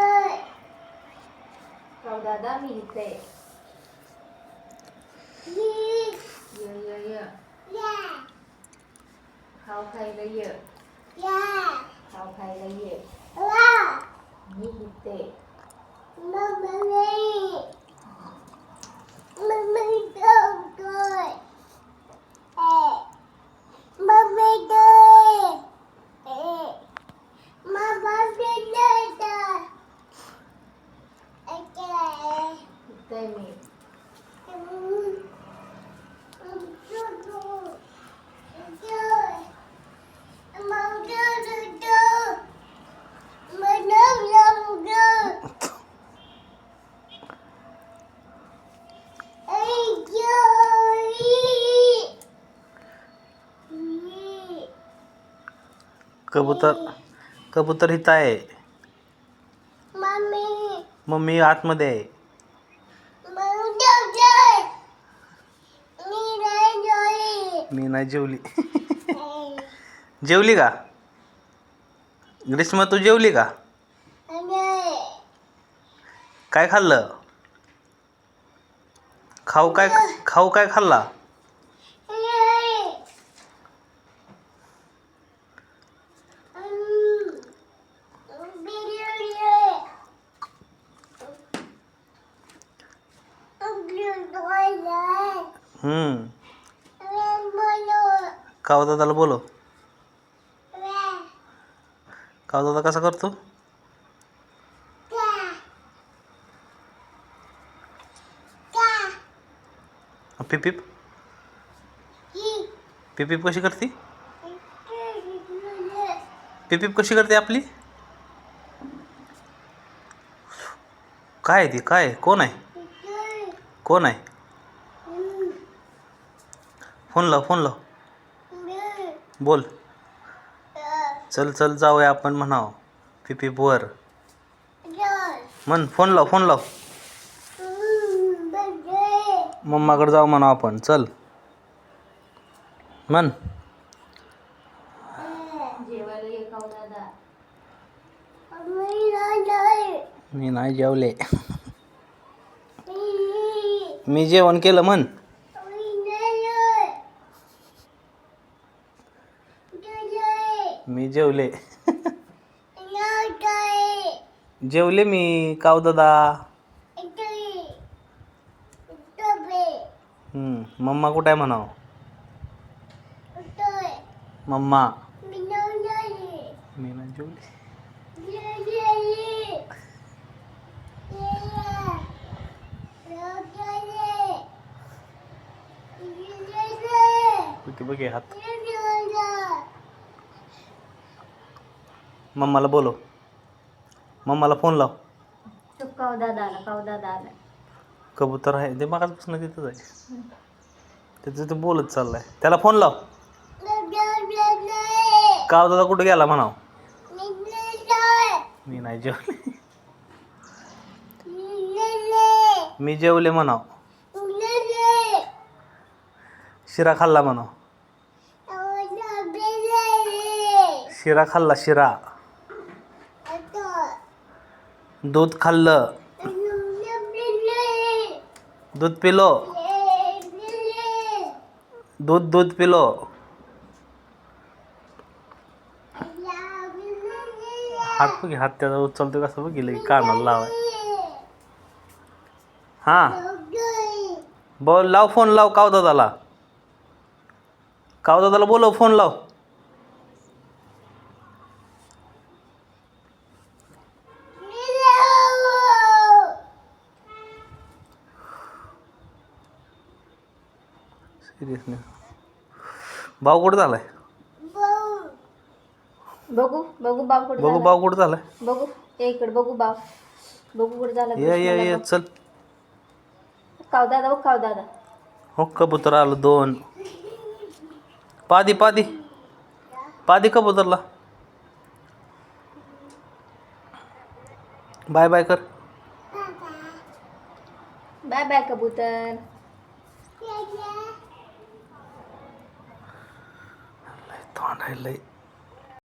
आहे काऊ दादा मी इथे आहे. ये ये ये खाऊ खायला ये खाऊ खायला ये मी इथे आहे. इथे कबूतर कबूतर हिथं आहे. मम्मी. मम्मी आतमध्ये आहे. मी नाही जेवली. जेवली. का? ग्रीष्म तू जेवली का? काय खाल्लं? खाऊ काय खाऊ काय खाल्ला? काव दादाला बोलो काव दादा कसा करतो? पिपीप पिपीप कशी करते? पिपीप कशी करते आपली? काय ती काय? कोण आहे? कोण आहे? फोन लाव फोन लाव. बोल. चल चल जाऊया आपण म्हणाव. पिपी वर. म्हण फोन लाव फोन लाव. मम्माकडे जाऊ म्हणाव आपण. चल. म्हण. मी नाही जेवले. मी जेवण केलं म्हण. मी जेवले. जेवले मी काव दादा. मम्मा कुठं आहे म्हणाव? मम्मा. मी नाही जेवले. बघे हात. मम्माला बोलो मम्माला फोन लाव. तू काऊ दादा आला काऊ दादा आला. कबूतर आहे. ते मागासपासून तिथंच आहे. त्याचं ते बोलत चाललाय. त्याला फोन लाव. काव दादा कुठं गेला म्हणाव? मी नाही जेवले. मी जेवले म्हणाव. शिरा खाल्ला म्हणाव. शिरा खाल्ला शिरा. दूध खाल्लं. दूध पिलो. दूध दूध पिलो. हात बघ हात त्याचा उचलतो कसं बघ गेलं कानाला लावाय. हां. बोल लाव फोन लाव काव दादाला. काव दादाला बोलव फोन लाव. भाऊ कुठं झालाय? बघू बघू बाब कुठे बघू भाऊ कुठं झालाय. बघू ये इकडे बघू बाब बघू कुठे झाला ये ये ये बघ. चल. काऊ दादा बघ दादा. हो कबूतर आलं दोन. पादी पादी. पादी कबूतरला. बाय बाय कर. बाय बाय कबूतर. தாண்ட இல்லை